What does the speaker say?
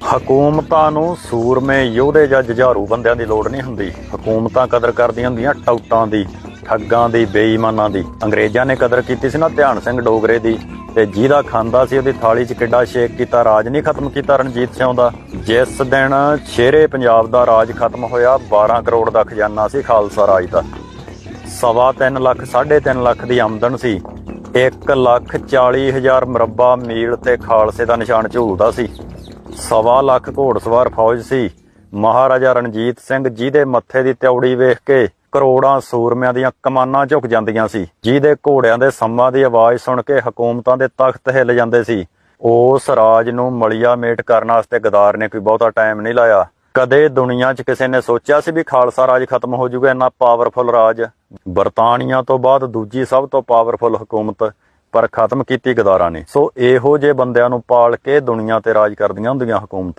ਹਕੂਮਤਾਂ ਨੂੰ ਸੂਰਮੇ ਯੋਧੇ ਜਾਂ ਜੁਝਾਰੂ ਬੰਦਿਆਂ ਦੀ ਲੋੜ ਨਹੀਂ ਹੁੰਦੀ। ਹਕੂਮਤਾਂ ਕਦਰ ਕਰਦੀਆਂ ਹੁੰਦੀਆਂ ਟੌਟਾਂ ਦੀ, ਠੱਗਾਂ ਦੀ, ਬੇਈਮਾਨਾਂ ਦੀ। ਅੰਗਰੇਜ਼ਾਂ ਨੇ ਕਦਰ ਕੀਤੀ ਸੀ ਨਾ ਧਿਆਨ ਸਿੰਘ ਡੋਗਰੇ ਦੀ ਤੇ ਜਿਹਦਾ ਖਾਂਦਾ ਸੀ ਉਹਦੀ ਥਾਲੀ 'ਚ ਕਿੱਡਾ ਸ਼ੇਕ ਕੀਤਾ, ਰਾਜ ਨਹੀਂ ਖਤਮ ਕੀਤਾ ਰਣਜੀਤ ਸਿੰਘ ਦਾ। ਜਿਸ ਦਿਨ ਸ਼ੇਰੇ ਪੰਜਾਬ ਦਾ ਰਾਜ ਖਤਮ ਹੋਇਆ 12 ਕਰੋੜ ਦਾ ਖਜ਼ਾਨਾ ਸੀ ਖਾਲਸਾ ਰਾਜ ਦਾ। ਸਵਾ ਤਿੰਨ ਲੱਖ, ਸਾਢੇ ਤਿੰਨ ਲੱਖ ਦੀ ਆਮਦਨ ਸੀ। 1 ਲੱਖ 40 ਹਜ਼ਾਰ ਮੁਰੱਬਾ ਮੀਲ ਤੇ ਖਾਲਸੇ ਦਾ ਨਿਸ਼ਾਨ ਝੂਲਦਾ ਸੀ। ਸਵਾ ਲੱਖ ਘੋੜਸਵਾਰ ਫੌਜ ਸੀ। ਮਹਾਰਾਜਾ ਰਣਜੀਤ ਸਿੰਘ ਜਿਹਦੇ ਮੱਥੇ ਦੀ ਤਿਉੜੀ ਵੇਖ ਕੇ ਕਰੋੜਾਂ ਸੂਰਮਿਆਂ ਦੀਆਂ ਕਮਾਨਾਂ ਝੁਕ ਜਾਂਦੀਆਂ ਸੀ। ਜਿਹਦੇ ਘੋੜਿਆਂ ਦੇ ਸੰਮਾਂ ਦੀ ਆਵਾਜ਼ ਸੁਣ ਕੇ ਹਕੂਮਤਾਂ ਦੇ ਤਖਤ ਹਿੱਲ ਜਾਂਦੇ ਸੀ। ਉਸ ਰਾਜ ਨੂੰ ਮਲਿਆ ਮੇਟ ਕਰਨ ਵਾਸਤੇ ਗਦਾਰ ਨੇ ਕੋਈ ਬਹੁਤਾ ਟਾਈਮ ਨਹੀਂ ਲਾਇਆ। ਕਦੇ ਦੁਨੀਆ 'ਚ ਕਿਸੇ ਨੇ ਸੋਚਿਆ ਸੀ ਵੀ ਖਾਲਸਾ ਰਾਜ ਖਤਮ ਹੋ ਜਾਊਗਾ ਇੰਨਾ ਪਾਵਰਫੁਲ ਰਾਜ। ਬਰਤਾਨੀਆ ਤੋਂ ਬਾਅਦ ਦੂਜੀ ਸਭ ਤੋਂ ਪਾਵਰਫੁਲ ਹਕੂਮਤ ਪਰ ਖਤਮ ਕੀਤੀ ਗਦਾਰਾਂ ਨੇ। ਸੋ ਇਹੋ ਜਿਹੇ ਬੰਦਿਆਂ ਨੂੰ ਪਾਲ ਕੇ ਦੁਨੀਆ ਤੇ ਰਾਜ ਕਰਦੀਆਂ ਹੁੰਦੀਆਂ ਹਕੂਮਤਾਂ।